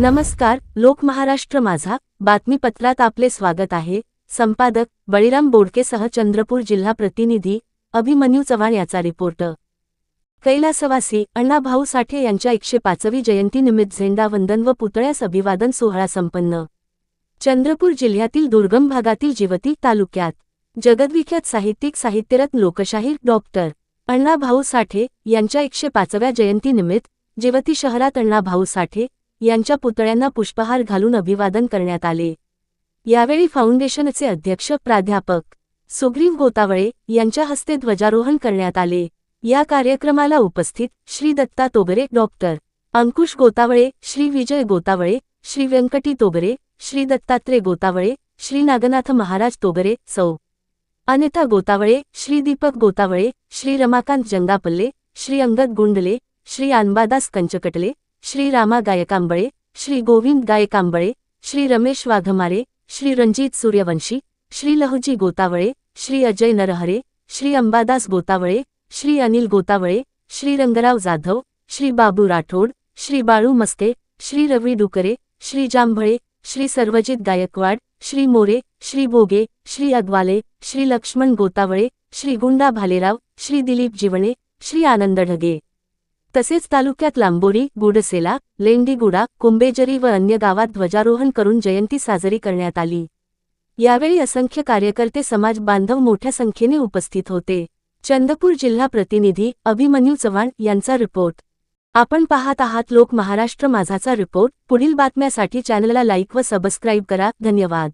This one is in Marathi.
नमस्कार लोक महाराष्ट्र माझा बातमीपत्रात आपले स्वागत आहे. संपादक बळीराम बोडकेसह चंद्रपूर जिल्हा प्रतिनिधी अभिमन्यू चव्हाण याचा रिपोर्ट. कैलासवासी अण्णाभाऊ साठे यांच्या एकशे पाचवी जयंतीनिमित्त झेंडावंदन व पुतळ्यास अभिवादन सोहळा संपन्न. चंद्रपूर जिल्ह्यातील दुर्गम भागातील जिवती तालुक्यात. जगद्विख्यात साहित्यिक साहित्यरत्न लोकशाहीर डॉक्टर अण्णाभाऊ साठे यांच्या एकशे पाचव्या जयंतीनिमित्त जिवती शहरात अण्णाभाऊ साठे यांच्या पुतळ्यांना पुष्पहार घालून अभिवादन करण्यात आले. यावेळी फाउंडेशनचे अध्यक्ष प्राध्यापक सुग्रीव गोतावळे यांच्या हस्ते ध्वजारोहण करण्यात आले. या कार्यक्रमाला उपस्थित श्री दत्ता तोगरे डॉक्टर अंकुश गोतावळे श्री विजय गोतावळे श्री व्यंकटी तोगरे श्री दत्तात्रय गोतावळे श्री नागनाथ महाराज तोगरे सौ. अनिता गोतावळे श्री दीपक गोतावळे श्री रमाकांत जंगापल्ले श्री अंगद गुंडले श्री आनबादास कंचकटले श्री रामा गायकांबळे श्री गोविंद गायकांबळे श्री रमेश वाघमारे श्री रणजित सूर्यवंशी श्री लहुजी गोतावळे श्री अजय नरहरे श्री अंबादास गोतावळे श्री अनिल गोतावळे श्री रंगराव जाधव श्री बाबू राठोड श्री बाळू मस्के श्री रवी डुकरे श्री जांभळे श्री सर्वजित गायकवाड श्री मोरे श्री बोगे श्री अग्वाले श्री लक्ष्मण गोतावळे श्री गुंडा भालेराव श्री दिलीप जीवणे श्री आनंद ढगे. तसेच तालुक्यात लांबोरी गुडसेला लेंडीगुडा कुंबेजरी व अन्य गावात ध्वजारोहण करून जयंती साजरी करण्यात आली. यावेळी असंख्य कार्यकर्ते समाज बांधव मोठ्या संख्येने उपस्थित होते. चंदपूर जिल्हा प्रतिनिधी अभिमन्यू चव्हाण यांचा रिपोर्ट. आपण पाहत आहात लोक महाराष्ट्र माझाचा रिपोर्ट. पुढील बातम्यासाठी चॅनलला लाईक व सबस्क्राईब करा. धन्यवाद.